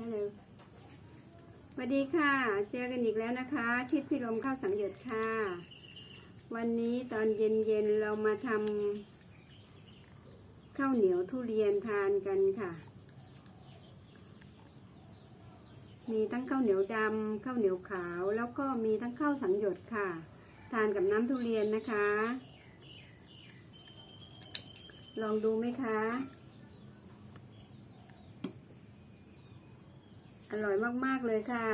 สวัสดีค่ะ เจอกันอีกแล้วนะคะ ทิพย์พิรมข้าวสังหยดค่ะ วันนี้ตอนเย็นๆเรามาทำข้าวเหนียวทุเรียนทานกันค่ะ มีทั้งข้าวเหนียวดำข้าวเหนียวขาว แล้วก็มีทั้งข้าวสังหยดค่ะ ทานกับน้ำทุเรียนนะคะ ลองดูไหมคะ อร่อยมาก ๆ เลยค่ะ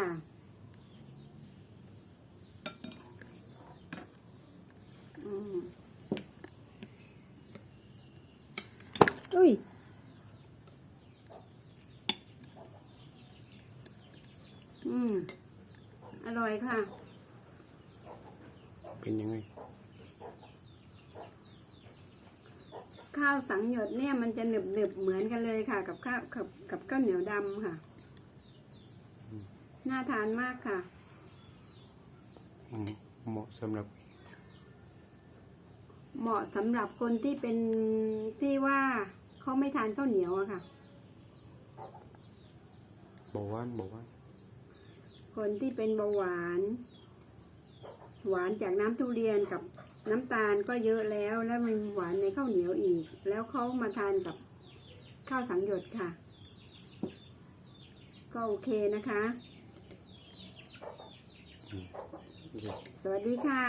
อืมอุ้ยอืม อร่อยค่ะ เป็นยังไง ข้าวสังหยดเนี่ยมันจะหนึบหนึบๆเหมือนกันเลยค่ะ กับข้าวกับกับข้าวเหนียวดำค่ะ น่าทานมากค่ะอืมเหมาะสำหรับ เหมาะสำหรับคนที่เป็นที่ว่าเขาไม่ทานข้าวเหนียวอะค่ะ เบาหวานเบาหวานคนที่เป็นเบาหวาน หวานจากน้ำทุเรียนกับน้ำตาลก็เยอะแล้วแล้วมันหวานในข้าวเหนียวอีก แล้วเขามาทานกับข้าวสังหยดค่ะ ก็โอเคนะคะ โอเค สวัสดีค่ะ